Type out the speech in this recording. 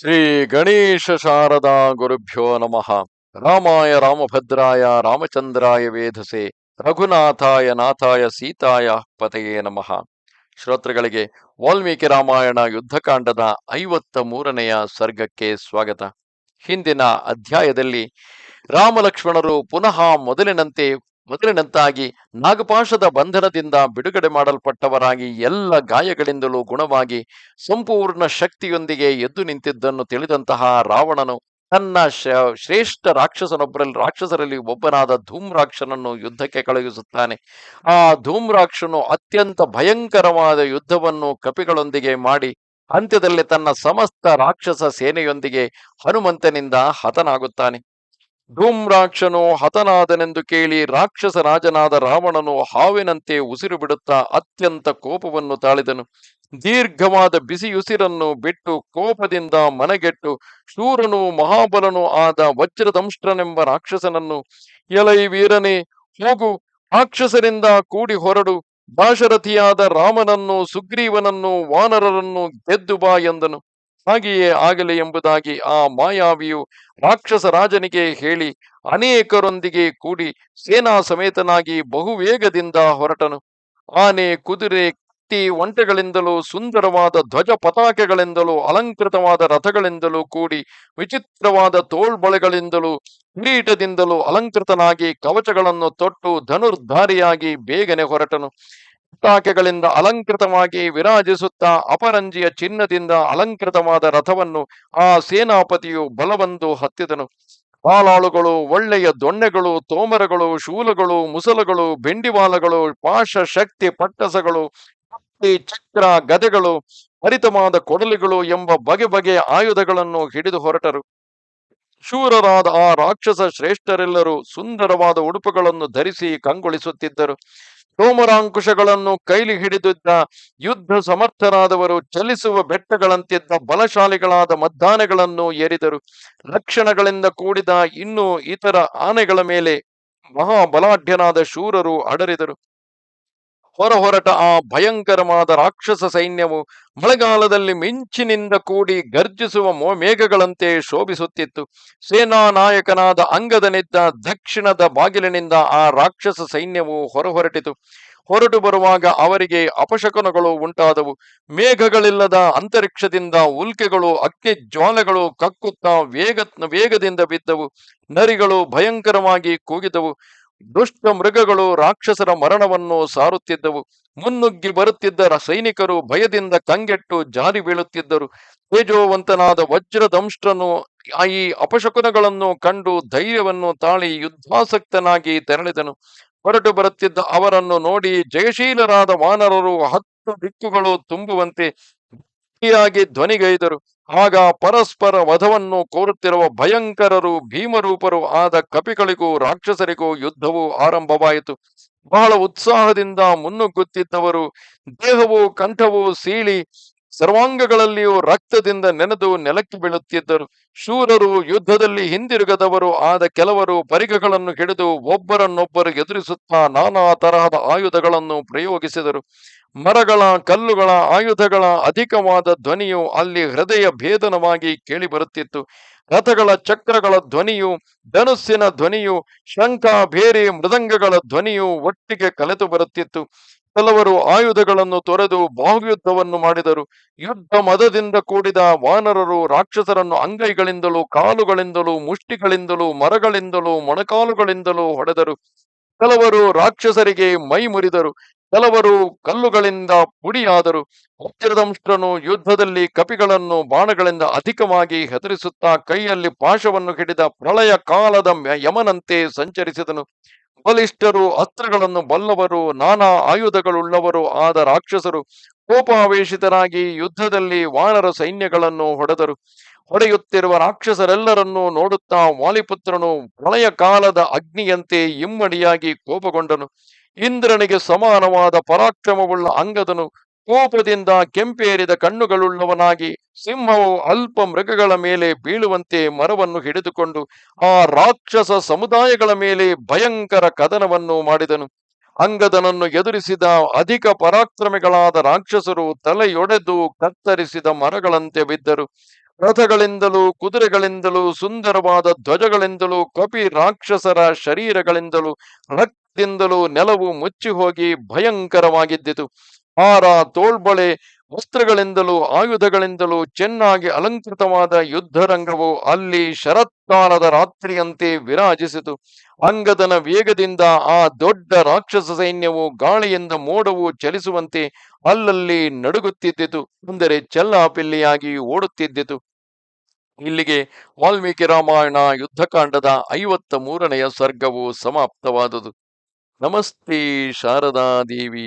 ಶ್ರೀ ಗಣೇಶ ಶಾರದಾ ಗುರುಭ್ಯೋ ನಮಃ. ರಾಮಾಯ ರಾಮಭದ್ರಾಯ ರಾಮಚಂದ್ರಾಯ ವೇಧಸೆ ರಘುನಾಥಾಯ ನಾಥಾಯ ಸೀತಾಯ ಪತೆಯೇ ನಮಃ. ಶ್ರೋತೃಗಳಿಗೆ ವಾಲ್ಮೀಕಿ ರಾಮಾಯಣ ಯುದ್ಧಕಾಂಡದ ಐವತ್ತ ಮೂರನೆಯ ಸರ್ಗಕ್ಕೆ ಸ್ವಾಗತ. ಹಿಂದಿನ ಅಧ್ಯಾಯದಲ್ಲಿ ರಾಮಲಕ್ಷ್ಮಣರು ಪುನಃ ಮೊದಲಿನಂತೆ ಮೊದಲಿನಂತಾಗಿ ನಾಗಪಾಶದ ಬಂಧನದಿಂದ ಬಿಡುಗಡೆ ಮಾಡಲ್ಪಟ್ಟವರಾಗಿ ಎಲ್ಲ ಗಾಯಗಳಿಂದಲೂ ಗುಣವಾಗಿ ಸಂಪೂರ್ಣ ಶಕ್ತಿಯೊಂದಿಗೆ ಎದ್ದು ನಿಂತಿದ್ದನ್ನು ತಿಳಿದಂತಹ ರಾವಣನು ತನ್ನ ಶ್ರೇಷ್ಠ ರಾಕ್ಷಸನೊಬ್ಬರಲ್ಲಿ, ರಾಕ್ಷಸರಲ್ಲಿ ಒಬ್ಬನಾದ ಧೂಮ್ರಾಕ್ಷನನ್ನು ಯುದ್ಧಕ್ಕೆ ಕಳುಹಿಸುತ್ತಾನೆ. ಆ ಧೂಮ್ರಾಕ್ಷನು ಅತ್ಯಂತ ಭಯಂಕರವಾದ ಯುದ್ಧವನ್ನು ಕಪಿಗಳೊಂದಿಗೆ ಮಾಡಿ ಅಂತ್ಯದಲ್ಲಿ ತನ್ನ ಸಮಸ್ತ ರಾಕ್ಷಸ ಸೇನೆಯೊಂದಿಗೆ ಹನುಮಂತನಿಂದ ಹತನಾಗುತ್ತಾನೆ. ಧೂಮ್ರಾಕ್ಷನು ಹತನಾದನೆಂದು ಕೇಳಿ ರಾಕ್ಷಸ ರಾಜನಾದ ರಾವಣನು ಹಾವಿನಂತೆ ಉಸಿರು ಬಿಡುತ್ತಾ ಅತ್ಯಂತ ಕೋಪವನ್ನು ತಾಳಿದನು. ದೀರ್ಘವಾದ ಬಿಸಿಯುಸಿರನ್ನು ಬಿಟ್ಟು ಕೋಪದಿಂದ ಮನಗೆಟ್ಟು ಶೂರನು ಮಹಾಬಲನು ಆದ ವಜ್ರದಂಶ್ರನೆಂಬ ರಾಕ್ಷಸನನ್ನು ಎಲೈ ವೀರನೇ ಹೋಗು, ರಾಕ್ಷಸರಿಂದ ಕೂಡಿ ಹೊರಡು ದಾಶರಥಿಯಾದ ರಾಮನನ್ನು ಸುಗ್ರೀವನನ್ನು ವಾನರರನ್ನು ಗೆದ್ದು ಬಾ ಎಂದನು. ಹಾಗೆಯೇ ಆಗಲಿ ಎಂಬುದಾಗಿ ಆ ಮಾಯಾವಿಯು ರಾಕ್ಷಸ ರಾಜನಿಗೆ ಹೇಳಿ ಅನೇಕರೊಂದಿಗೆ ಕೂಡಿ ಸೇನಾ ಸಮೇತನಾಗಿ ಬಹುವೇಗದಿಂದ ಹೊರಟನು. ಆನೆ, ಕುದುರೆ, ಕತ್ತಿ ಒಂಟೆಗಳಿಂದಲೂ, ಸುಂದರವಾದ ಧ್ವಜ ಪತಾಕೆಗಳಿಂದಲೂ, ಅಲಂಕೃತವಾದ ರಥಗಳಿಂದಲೂ ಕೂಡಿ, ವಿಚಿತ್ರವಾದ ತೋಳ್ಬಳೆಗಳಿಂದಲೂ, ಕಿರೀಟದಿಂದಲೂ ಅಲಂಕೃತನಾಗಿ ಕವಚಗಳನ್ನು ತೊಟ್ಟು ಧನುರ್ಧಾರಿಯಾಗಿ ಬೇಗನೆ ಹೊರಟನು. ಪತಾಕೆಗಳಿಂದ ಅಲಂಕೃತವಾಗಿ ವಿರಾಜಿಸುತ್ತಾ ಅಪರಂಜಿಯ ಚಿನ್ನದಿಂದ ಅಲಂಕೃತವಾದ ರಥವನ್ನು ಆ ಸೇನಾಪತಿಯು ಬಲವಂದು ಹತ್ತಿದನು. ಕಾಲಾಳುಗಳು ಒಳ್ಳೆಯ ದೊಣ್ಣೆಗಳು, ತೋಮರಗಳು, ಶೂಲಗಳು, ಮುಸಲಗಳು, ಬೆಂಡಿವಾಲಗಳು ಪಾಶ ಶಕ್ತಿ ಪಟ್ಟಸಗಳು ಚಕ್ರ, ಗದೆಗಳು, ಹರಿತವಾದ ಕೊಡಲಿಗಳು ಎಂಬ ಬಗೆ ಬಗೆಯ ಆಯುಧಗಳನ್ನು ಹಿಡಿದು ಹೊರಟರು. ಶೂರರಾದ ಆ ರಾಕ್ಷಸ ಶ್ರೇಷ್ಠರೆಲ್ಲರೂ ಸುಂದರವಾದ ಉಡುಪುಗಳನ್ನು ಧರಿಸಿ ಕಂಗೊಳಿಸುತ್ತಿದ್ದರು. ತೋಮರಾಂಕುಶಗಳನ್ನು ಕೈಲಿ ಹಿಡಿದಿದ್ದ ಯುದ್ಧ ಸಮರ್ಥರಾದವರು ಚಲಿಸುವ ಬೆಟ್ಟಗಳಂತಿದ್ದ ಬಲಶಾಲಿಗಳಾದ ಮದ್ದಾನೆಗಳನ್ನು ಏರಿದರು ಲಕ್ಷಣಗಳಿಂದ ಕೂಡಿದ ಇನ್ನೂ ಇತರ ಆನೆಗಳ ಮೇಲೆ ಮಹಾಬಲಾಢ್ಯನಾದ ಶೂರರು ಅಡರಿದರು. ಹೊರ ಹೊರಟ ಆ ಭಯಂಕರವಾದ ರಾಕ್ಷಸ ಸೈನ್ಯವು ಮಳೆಗಾಲದಲ್ಲಿ ಮಿಂಚಿನಿಂದ ಕೂಡಿ ಗರ್ಜಿಸುವ ಮೇಘಗಳಂತೆ ಶೋಭಿಸುತ್ತಿತ್ತು. ಸೇನಾ ನಾಯಕನಾದ ಅಂಗದನಿದ್ದ ದಕ್ಷಿಣದ ಬಾಗಿಲಿನಿಂದ ಆ ರಾಕ್ಷಸ ಸೈನ್ಯವು ಹೊರಹೊರಟಿತು. ಹೊರಟು ಬರುವಾಗ ಅವರಿಗೆ ಅಪಶಕನಗಳು ಉಂಟಾದವು. ಮೇಘಗಳಿಲ್ಲದ ಅಂತರಿಕ್ಷದಿಂದ ಉಲ್ಕೆಗಳು, ಅಕ್ಕಿ ಜ್ವಾಲೆಗಳು ಕಕ್ಕುತ್ತಾ ವೇಗ, ವೇಗದಿಂದ ಬಿದ್ದವು. ನರಿಗಳು ಭಯಂಕರವಾಗಿ ಕೂಗಿದವು. ದುಷ್ಟ ಮೃಗಗಳು ರಾಕ್ಷಸರ ಮರಣವನ್ನು ಸಾರುತ್ತಿದ್ದವು. ಮುನ್ನುಗ್ಗಿ ಬರುತ್ತಿದ್ದ ಸೈನಿಕರು ಭಯದಿಂದ ಕಂಗೆಟ್ಟು ಜಾರಿ ಬೀಳುತ್ತಿದ್ದರು. ತೇಜೋವಂತನಾದ ವಜ್ರದಂಷ್ಟ್ರನು ಈ ಅಪಶಕುನಗಳನ್ನು ಕಂಡು ಧೈರ್ಯವನ್ನು ತಾಳಿ ಯುದ್ಧಾಸಕ್ತನಾಗಿ ತೆರಳಿದನು. ಹೊರಟು ಬರುತ್ತಿದ್ದ ಅವರನ್ನು ನೋಡಿ ಜಯಶೀಲರಾದ ವಾನರರು ಹತ್ತು ದಿಕ್ಕುಗಳು ತುಂಬುವಂತೆ ಗಟ್ಟಿಯಾಗಿ ಧ್ವನಿಗೈದರು. ಆಗ ಪರಸ್ಪರ ವಧವನ್ನು ಕೋರುತ್ತಿರುವ ಭಯಂಕರರು ಭೀಮರೂಪರು ಆದ ಕಪಿಗಳಿಗೂ ರಾಕ್ಷಸರಿಗೂ ಯುದ್ಧವು ಆರಂಭವಾಯಿತು. ಬಹಳ ಉತ್ಸಾಹದಿಂದ ಮುನ್ನುಗ್ಗುತ್ತಿದ್ದವರು, ದೇಹವು ಕಂಠವು ಸೀಳಿ ಸರ್ವಾಂಗಗಳಲ್ಲಿಯೂ ರಕ್ತದಿಂದ ನೆನೆದು ನೆಲಕ್ಕೆ ಬೀಳುತ್ತಿದ್ದರು. ಶೂರರು ಯುದ್ಧದಲ್ಲಿ ಹಿಂದಿರುಗದವರು ಆದ ಕೆಲವರು ಪರಿಗಗಳನ್ನು ಹಿಡಿದು ಒಬ್ಬರನ್ನೊಬ್ಬರು ಎದುರಿಸುತ್ತಾ ನಾನಾ ತರಹದ ಆಯುಧಗಳನ್ನು ಪ್ರಯೋಗಿಸಿದರು. ಮರಗಳ, ಕಲ್ಲುಗಳ ಆಯುಧಗಳ ಅಧಿಕವಾದ ಧ್ವನಿಯು ಅಲ್ಲಿ ಹೃದಯ ಭೇದನವಾಗಿ ಕೇಳಿಬರುತ್ತಿತ್ತು. ರಥಗಳ ಚಕ್ರಗಳ ಧ್ವನಿಯು, ಧನುಸ್ಸಿನ ಧ್ವನಿಯು, ಶಂಖ ಬೇರೆ ಮೃದಂಗಗಳ ಧ್ವನಿಯು ಒಟ್ಟಿಗೆ ಕಲೆತು ಬರುತ್ತಿತ್ತು. ಕೆಲವರು ಆಯುಧಗಳನ್ನು ತೊರೆದು ಬಾಹುಯುದ್ಧವನ್ನು ಮಾಡಿದರು. ಯುದ್ಧ ಮದದಿಂದ ಕೂಡಿದ ವಾನರರು ರಾಕ್ಷಸರನ್ನು ಅಂಗೈಗಳಿಂದಲೂ, ಕಾಲುಗಳಿಂದಲೂ, ಮುಷ್ಟಿಗಳಿಂದಲೂ, ಮರಗಳಿಂದಲೂ, ಮೊಣಕಾಲುಗಳಿಂದಲೂ ಹೊಡೆದರು. ಕೆಲವರು ರಾಕ್ಷಸರಿಗೆ ಮೈ ಮುರಿದರು. ಕೆಲವರು ಕಲ್ಲುಗಳಿಂದ ಪುಡಿಯಾದರು. ವಜ್ರದಂಷ್ಟ್ರನು ಯುದ್ಧದಲ್ಲಿ ಕಪಿಗಳನ್ನು ಬಾಣಗಳಿಂದ ಅಧಿಕವಾಗಿ ಹೆದರಿಸುತ್ತಾ ಕೈಯಲ್ಲಿ ಪಾಶವನ್ನು ಹಿಡಿದ ಪ್ರಳಯ ಕಾಲದ ಯಮನಂತೆ ಸಂಚರಿಸಿದನು. ಬಲಿಷ್ಠರು, ಅಸ್ತ್ರಗಳನ್ನು ಬಲ್ಲವರು, ನಾನಾ ಆಯುಧಗಳುಳ್ಳವರು, ಆದ ರಾಕ್ಷಸರು ಕೋಪಾವೇಶಿತರಾಗಿ ಯುದ್ಧದಲ್ಲಿ ವಾನರ ಸೈನ್ಯಗಳನ್ನು ಹೊಡೆದರು. ಹೊಡೆಯುತ್ತಿರುವ ರಾಕ್ಷಸರೆಲ್ಲರನ್ನೂ ನೋಡುತ್ತಾ ವಾಲಿಪುತ್ರನು ಪ್ರಳಯ ಕಾಲದ ಅಗ್ನಿಯಂತೆ ಇಮ್ಮಡಿಯಾಗಿ ಕೋಪಗೊಂಡನು. ಇಂದ್ರನಿಗೆ ಸಮಾನವಾದ ಪರಾಕ್ರಮವುಳ್ಳ ಅಂಗದನು ಕೋಪದಿಂದ ಕೆಂಪೇರಿದ ಕಣ್ಣುಗಳುಳ್ಳವನಾಗಿ ಸಿಂಹವು ಅಲ್ಪ ಮೃಗಗಳ ಮೇಲೆ ಬೀಳುವಂತೆ ಮರವನ್ನು ಹಿಡಿದುಕೊಂಡು ಆ ರಾಕ್ಷಸ ಸಮುದಾಯಗಳ ಮೇಲೆ ಭಯಂಕರ ಕದನವನ್ನು ಮಾಡಿದನು. ಅಂಗದನನ್ನು ಎದುರಿಸಿದ ಅಧಿಕ ಪರಾಕ್ರಮಿಗಳಾದ ರಾಕ್ಷಸರು ತಲೆಯೊಡೆದು ಕತ್ತರಿಸಿದ ಮರಗಳಂತೆ ಬಿದ್ದರು. ರಥಗಳಿಂದಲೂ ಕುದುರೆಗಳಿಂದಲೂ ಸುಂದರವಾದ ಧ್ವಜಗಳಿಂದಲೂ ಕಪಿ ರಾಕ್ಷಸರ ಶರೀರಗಳಿಂದಲೂ ರಕ್ತದಿಂದಲೂ ನೆಲವು ಮುಚ್ಚಿ ಹೋಗಿ ಭಯಂಕರವಾಗಿದ್ದಿತು. ಹಾರ, ತೋಳ್ಬಳೆ, ವಸ್ತ್ರಗಳಿಂದಲೂ, ಆಯುಧಗಳಿಂದಲೂ ಚೆನ್ನಾಗಿ ಅಲಂಕೃತವಾದ ಯುದ್ಧರಂಗವು ಅಲ್ಲಿ ಶರತ್ಕಾಲದ ರಾತ್ರಿಯಂತೆ ವಿರಾಜಿಸಿತು. ಅಂಗದನ ವೇಗದಿಂದ ಆ ದೊಡ್ಡ ರಾಕ್ಷಸ ಸೈನ್ಯವು ಗಾಳಿಯಿಂದ ಮೋಡವು ಚಲಿಸುವಂತೆ ಅಲ್ಲಲ್ಲಿ ನಡುಗುತ್ತಿದ್ದಿತು. ಅಂದರೆ ಚೆಲ್ಲಾಪಿಲ್ಲಿಯಾಗಿ ಓಡುತ್ತಿದ್ದಿತು. ಇಲ್ಲಿಗೆ ವಾಲ್ಮೀಕಿ ರಾಮಾಯಣ ಯುದ್ಧಕಾಂಡದ ಐವತ್ತ ಮೂರನೆಯ ಸರ್ಗವು ಸಮಾಪ್ತವಾದುದು. ನಮಸ್ತೆ ಶಾರದಾ ದೇವಿ